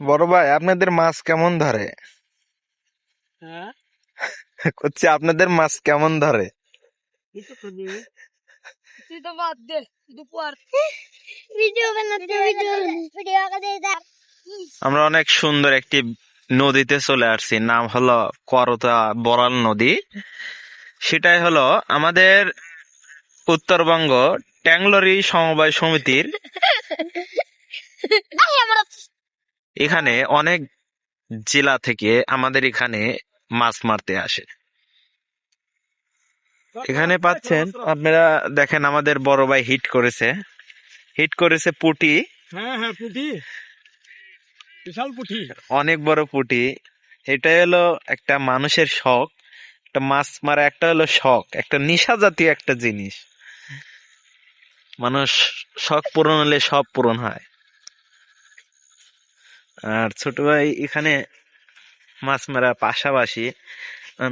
বড় ভাই আপনাদের মাছ কেমন ধরে? হ্যাঁ? করছি আপনাদের মাছ কেমন ধরে? তুই তো বাদ দে দুপুর ভিডিও বানাতে ভিডিও ভিডিও করে দা আমরা অনেক সুন্দর একটি নদীতে চলে আসছি নাম হলো করতা বরাল নদী। সেটাই হলো আমাদের উত্তরবঙ্গ ট্যাংলরি সমবায় সমিতির এখানে অনেক জেলা থেকে আমাদের এখানে মাছ মারতে আসে। এখানে পাচ্ছেন আপনারা দেখেন আমাদের বড় ভাই হিট করেছে। হিট করেছে পুটি। হ্যাঁ হ্যাঁ পুঁটি। বিশাল পুঁটি। অনেক বড় পুটি। এটা হলো একটা মানুষের শখ। একটা মাছ মারা একটা হলো শখ। একটা নেশা জাতীয় একটা জিনিস। মানুষ শখ পূরণ হলে সব পূরণ হয়। আর ছোট ভাই এখানে মাছ মারা পাশাপাশি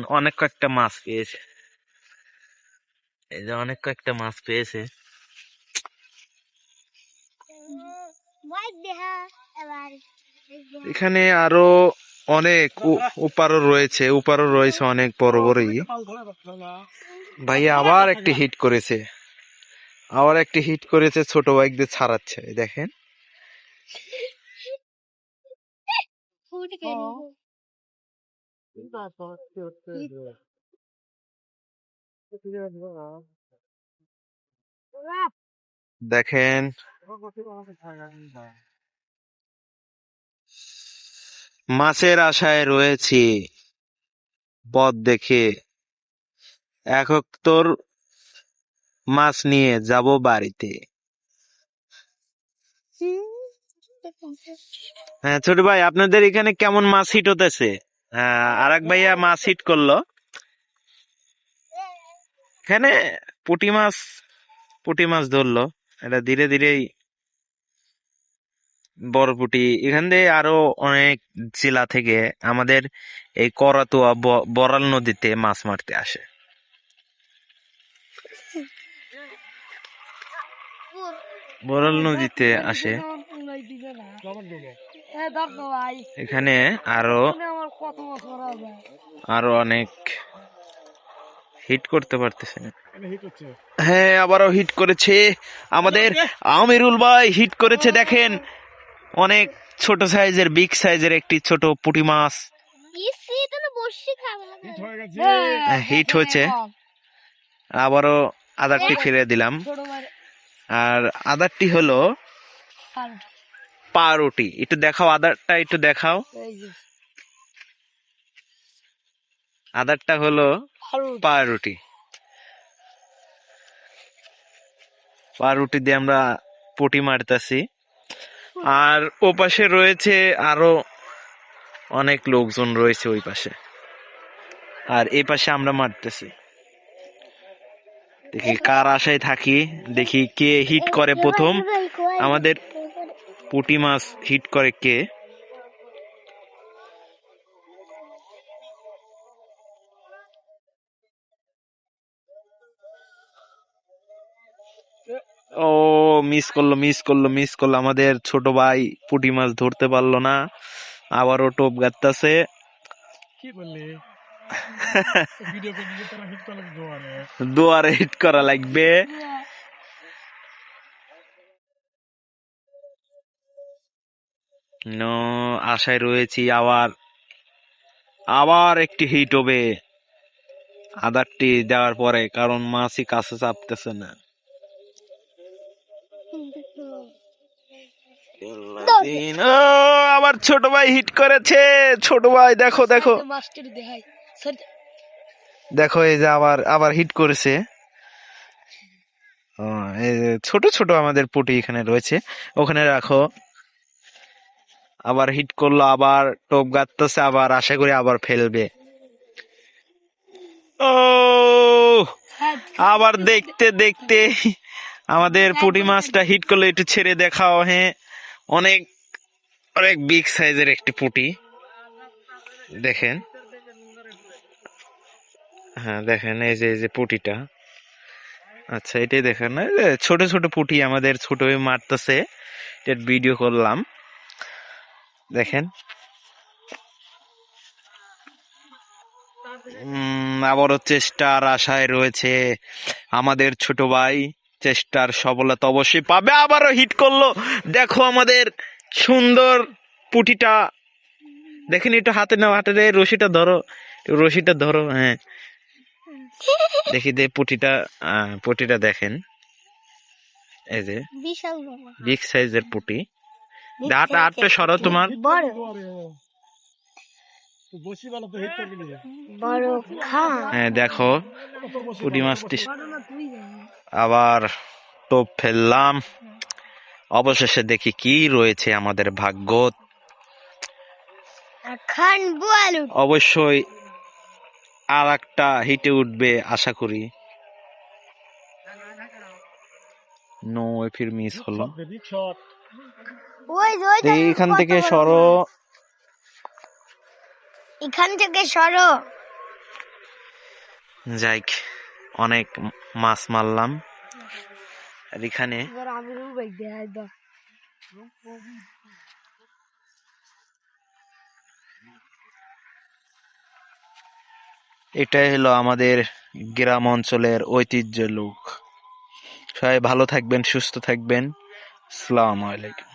অনেক কয়েকটা মাছ পেয়েছে। এই যে অনেক কয়েকটা মাছ পেয়েছে। এখানে আরও অনেক উপারও রয়েছে উপারও রয়েছে অনেক বড় বড়ই। ভাইয়া আবার একটি হিট করেছে। আবার একটি হিট করেছে ছোট বাইক দিয়ে ছাড়াচ্ছে, দেখেন। দেখেন মাছের আশায় রয়েছি পথ দেখে একক তোর মাছ নিয়ে যাব বাড়িতে হ্যাঁ ছোট ভাই, আপনাদের এখানে কেমন মাছ হিট হতেছে? হ্যাঁ আর এক ভাইয়া মাছ হিট করল। এখানে পুটি মাছ পুটি মাছ ধরলো। এটা ধীরে ধীরেই বড় পুঁটি। এখান দিয়ে আরও অনেক জেলা থেকে আমাদের এই করাতুয়া বরাল নদীতে মাছ মারতে আসে। বরাল নদীতে আসে। এখানে আরও আরও অনেক হিট করতে পারতেছে। না হ্যাঁ আবারও হিট করেছে আমাদের আমিরুল ভাই হিট করেছে দেখেন। অনেক ছোট সাইজের বিগ সাইজের একটি ছোট পুঁটি মাছ। হিট হয়ে গেছে। হ্যাঁ, হিট হয়েছে। আবারও আদারটি ফিরে দিলাম। আর আদারটি হলো পাউরুটি। একটু দেখাও আদারটা একটু দেখাও। আদারটা হলো পাউরুটি। পাউরুটি। দিয়ে আমরা পুটি মারতেছি। আর ও পাশে রয়েছে আরও অনেক লোকজন রয়েছে ওই পাশে। আর এই পাশে আমরা মারতেছি। দেখি কার আশায় থাকি দেখি কে হিট করে প্রথম। আমাদের পুটি মাছ হিট করে কে? ও মিস করল মিস করল মিস করল। আমাদের ছোট ভাই পুটি মাছ ধরতে পারল না। আবারও টোপ গাত্তাছে কি বললি? দুয়ারে হিট করা লাগবে। আশায় রয়েছি আবার আবার একটি হিট হবে। আদারটি দেওয়ার পরে কারণ মাছই কাছে চাপতেছে না। আবার ছোট ভাই হিট করেছে। ছোট ভাই দেখো দেখো। দেখো এই যে আবার আবার হিট করেছে। ও, এই যে ছোট ছোট আমাদের পুটি এখানে রয়েছে। ওখানে রাখো। আবার হিট করল, আবার টোপ গাঁততেছে, আবার আশা করি আবার ফেলবে। ও, আবার দেখতে দেখতে আমাদের পুঁটি মাছটা হিট করল, একটু ছেড়ে দেখাও হ্যাঁ। অনেক অনেক বিগ সাইজের একটি পুঁটি। দেখেন। হ্যাঁ দেখেন, এই যে এই যে পুঁটিটা। আচ্ছা এটাই দেখেন ছোট ছোট পুঁটি আমাদের ছোট মারতেছে। এটার ভিডিও করলাম। দেখেন। আবারও চেষ্টার আশায় রয়েছে আমাদের ছোট ভাই। চেষ্টার সফলতা অবশ্যই পাবে। আবারও হিট করল। দেখো আমাদের সুন্দর পুটিটা। দেখেন একটু হাতে নাও হাতে দিয়ে রশিটা ধরো। রশিটা ধরো হ্যাঁ। দেখি যে পুটিটা পুটিটা দেখেন। এই যে বিশাল বড়। বিগ সাইজের পুটি। হাতটা হাতটা সরো তোমার। বড়। হ্যাঁ দেখো পুটি মাছটি আবার টোপ ফেললাম। অবশেষে দেখি কি রয়েছে আমাদের ভাগ্য। অবশ্যই আর একটা হিটে উঠবে আশা করি। নো ফির মিস হলো। এইখান থেকে সরো। এখান থেকে সরো। যাইক অনেক মাছ মারলাম। আর এখানে এটাই হলো আমাদের গ্রাম অঞ্চলের ঐতিহ্য লোক। সবাই ভালো থাকবেন সুস্থ থাকবেন। السلام علیکم۔